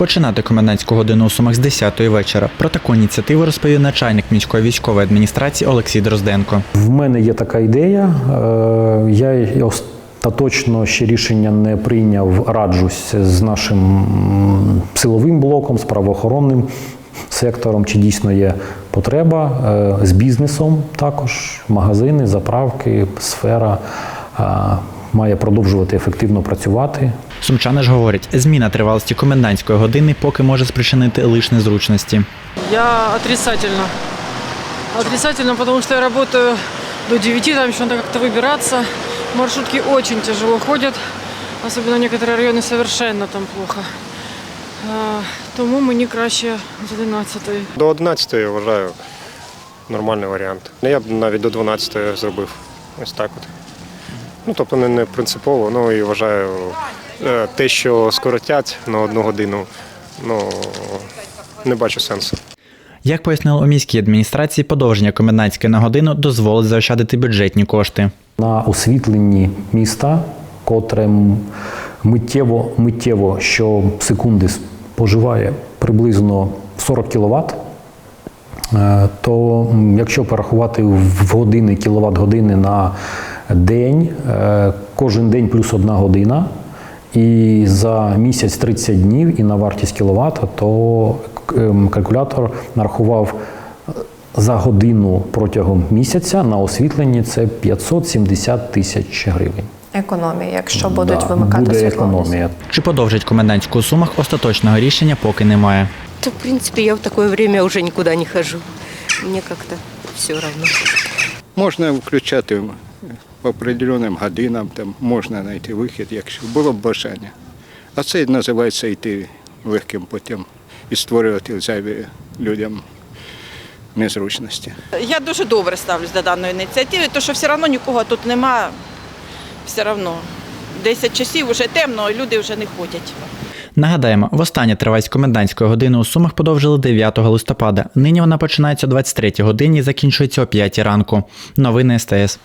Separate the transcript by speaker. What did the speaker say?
Speaker 1: Починати комендантську годину у Сумах з 10 вечора. Про таку ініціативу розповів начальник міської військової адміністрації Олексій Дрозденко.
Speaker 2: В мене є така ідея. Е, Я остаточно ще рішення не прийняв, раджусь з нашим силовим блоком, з правоохоронним сектором, чи дійсно є потреба, е, з бізнесом також, магазини, заправки, сфера е, має продовжувати ефективно працювати.
Speaker 1: Сумчани ж говорять, зміна тривалості комендантської години поки може спричинити лише незручності.
Speaker 3: Я отрицательно. Отрицательно, потому что я работаю до 9, там еще надо как-то выбираться. Маршрутки очень тяжело ходят, особенно некоторые районы совершенно там плохо. А, Тому мені краще з 11
Speaker 4: До 11 я вважаю нормальний варіант. Ну, Я б навіть до 12 зробив. Ось так от. Ну, тобто не, не принципово, ну і вважаю е, те, що скоротять на одну годину, ну не бачу сенсу.
Speaker 1: Як пояснили у міській адміністрації, подовження комендантської на годину дозволить заощадити бюджетні кошти.
Speaker 2: на освітленні міста, котре миттєво, миттєво щосекунди споживає приблизно 40 кВт, то якщо порахувати в години кіловат години на день, е, кожен день плюс одна година, і за місяць 30 днів і на вартість кіловата, то ем, калькулятор нарахував за годину протягом місяця на освітленні це 570 тисяч гривень.
Speaker 5: Економія, якщо будуть
Speaker 2: Да,
Speaker 5: вимикати
Speaker 2: буде
Speaker 5: світло.
Speaker 2: економія.
Speaker 1: Чи подовжать комендантську у Сумах остаточного рішення поки немає.
Speaker 6: Да, в принципе, я в такое время уже никуда не хожу. Мне как-то все равно.
Speaker 7: Можна включати по определеним годинам, там можна знайти вихід, якщо було б бажання. А це називається йти легким путем і створювати зайві людям незручності.
Speaker 8: Я дуже добре ставлюсь до даної ініціативи, тому що все одно нікого тут нема. Все одно 10 часів вже темно, і люди вже не ходять.
Speaker 1: Нагадаємо, востаннє тривалість комендантської години у Сумах подовжили 9 листопада. Нині вона починається о 23 годині і закінчується о 5 ранку. Новини СТС.